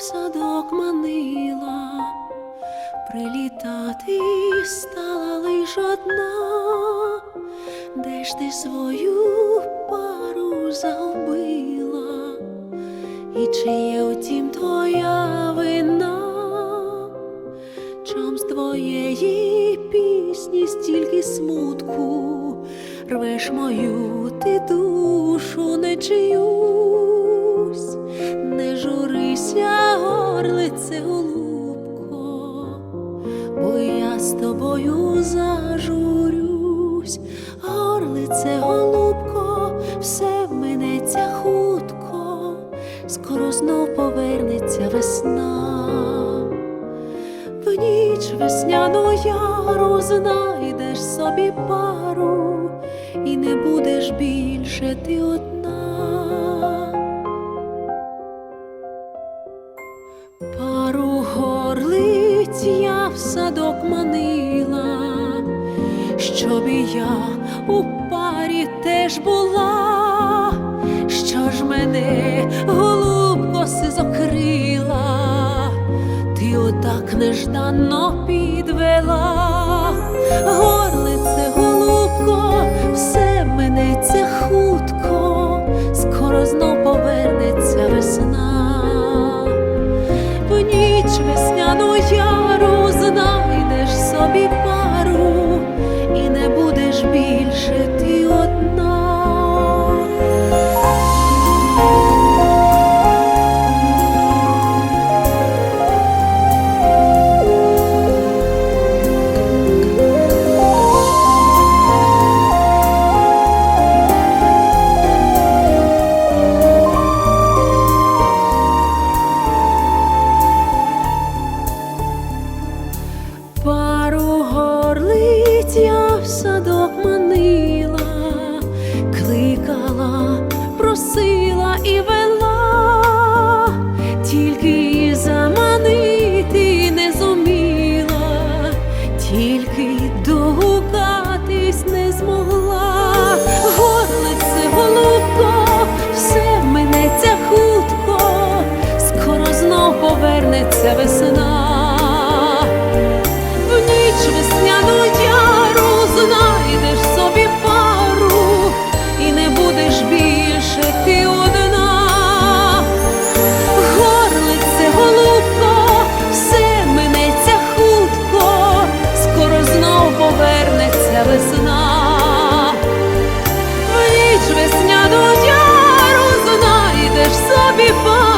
садок манила, прилітати стала лиш одна, де ж ти свою пару загубила, і чи є у тім твоя вина? Чом з твоєї пісні стільки смутку, рвеш мою ти душу не голубко, бо я з тобою зажурюсь, горлице голубко, все минеться хутко, скоро знов повернеться весна. В ніч весняну яру знайдеш собі пару, і не будеш більше ти одна. Манила, щоб і я у парі теж була, що ж мене голубко сизокрила, ти отак нежданно підвела, горлице, голубко, все минеться хутко, скоро знов повернеться весна. В ніч весняну яру before.